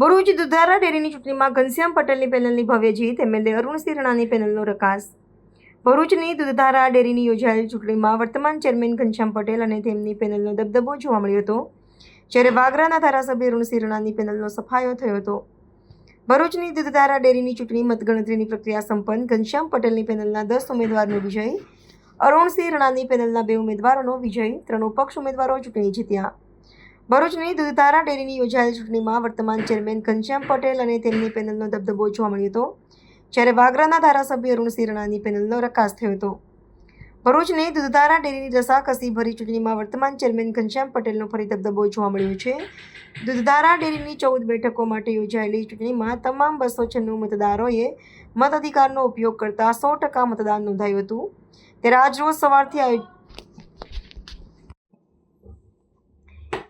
ભરૂચ દુધારા ડેરીની ચૂંટણીમાં ઘનશ્યામ પટેલની પેનલની ભવ્ય જીત એમએલએ અરુણસિંહ રાણાની પેનલનો રકાસ. ભરૂચની દુધધારા ડેરીની યોજાયેલ ચૂંટણીમાં વર્તમાન ચેરમેન ઘનશ્યામ પટેલ અને તેમની પેનલનો દબદબો જોવા મળ્યો હતો, જ્યારે વાગરાના ધારાસભ્ય અરુણસિંહ રાણાની પેનલનો સફાયો થયો હતો. ભરૂચની દુધારા ડેરીની ચૂંટણી મતગણતરીની પ્રક્રિયા સંપન્ન, ઘનશ્યામ પટેલની પેનલના દસ ઉમેદવારનો વિજય અરુણસિંહ રાણાની પેનલના બે ઉમેદવારોનો વિજય, ત્રણ ઉપક્ષ ઉમેદવારો ચૂંટણી જીત્યા. ભરૂચની દૂધધારા ડેરીની યોજાયેલ ચૂંટણીમાં વર્તમાન ચેરમેન ઘનશ્યામ પટેલ અને તેમની પેનલનો દબદબો જોવા મળ્યો હતો, જ્યારે વાગરાના ધારાસભ્ય અરુણસિંહ રાણાની પેનલનો રકાસ થયો હતો. ભરૂચની દૂધધારા ડેરીની રસાકસી ભરી ચૂંટણીમાં વર્તમાન ચેરમેન ઘનશ્યામ પટેલનો ફરી દબદબો જોવા મળ્યો છે. દૂધધારા ડેરીની ચૌદ બેઠકો માટે યોજાયેલી ચૂંટણીમાં તમામ બસો છન્નું મતદારોએ મતાધિકારનો ઉપયોગ કરતા સો ટકા મતદાન નોંધાયું હતું. ત્યારે આજરોજ સવારથી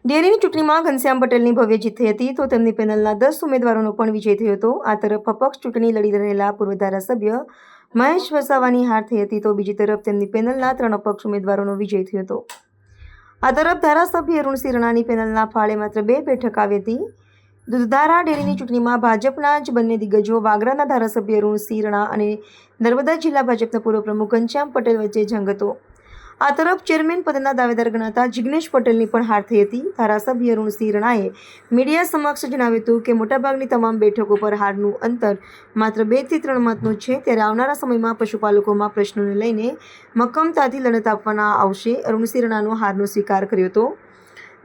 ડેરીની ચૂંટણીમાં ઘનશ્યામ પટેલની ભવ્ય જીત થઈ હતી, તો તેમની પેનલના દસ ઉમેદવારોનો પણ વિજય થયો હતો. આ તરફ અપક્ષ ચૂંટણી લડી રહેલા પૂર્વ ધારાસભ્ય મહેશ વસાવાની હાર થઈ હતી, તો બીજી તરફ તેમની પેનલના ત્રણ અપક્ષ ઉમેદવારોનો વિજય થયો હતો. આ તરફ ધારાસભ્ય અરુણસિંહ રણાની પેનલના ફાળે માત્ર બે બેઠક આવી હતી. દુધધારા ડેરીની ચૂંટણીમાં ભાજપના જ બંને દિગ્ગજો વાગરાના ધારાસભ્ય અરુણસિંહ રણા અને નર્મદા જિલ્લા ભાજપના પૂર્વ પ્રમુખ ઘનશ્યામ પટેલ વચ્ચે જંગ હતો. આ તરફ ચેરમેન પદના દાવેદાર ગણાતા જિગ્નેશ પટેલની પણ હાર થઈ હતી. ધારાસભ્ય અરુણસિંહ રણાએ મીડિયા સમક્ષ જણાવ્યું હતું કે મોટાભાગની તમામ બેઠકો પર હારનું અંતર માત્ર બેથી ત્રણ મતનું છે. ત્યારે આવનારા સમયમાં પશુપાલકોમાં પ્રશ્નોને લઈને મક્કમતાથી લડત આપવાના આવશે. અરુણસિંહ રણાનો હારનો સ્વીકાર કર્યો હતો.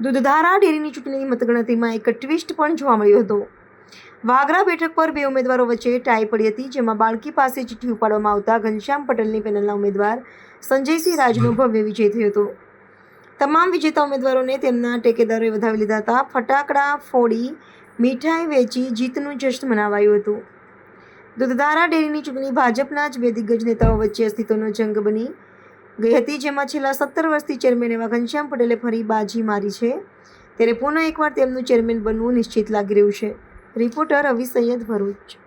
દૂધધારા ડેરીની ચૂંટણીની મતગણતરીમાં એક ટ્વિસ્ટ પણ જોવા મળ્યો હતો. વાગરા બેઠક પર બે ઉમેદવારો વચ્ચે ટાઈ પડી હતી, જેમાં બાળકી પાસે ચિઠ્ઠી ઉપાડવામાં આવતા ઘનશ્યામ પટેલની પેનલના ઉમેદવાર સંજયસિંહ રાજનો ભવ્ય વિજય થયો હતો. તમામ વિજેતા ઉમેદવારોને તેમના ટેકેદારોએ વધાવી લીધા હતા. ફટાકડા, ફોડી, મીઠાઈ વેચી જીતનું જશ્ન મનાવાયું હતું. દૂધધારા ડેરીની ચૂંટણી ભાજપના જ બે દિગ્ગજ નેતાઓ વચ્ચે અસ્તિત્વનો જંગ બની ગઈ હતી, જેમાં છેલ્લા સત્તર વર્ષથી ચેરમેન એવા ઘનશ્યામ પટેલે ફરી બાજી મારી છે. ત્યારે પુનઃ એકવાર તેમનું ચેરમેન બનવું નિશ્ચિત લાગી રહ્યું છે. રિપોર્ટર અવિ સૈયદ ભરૂચ.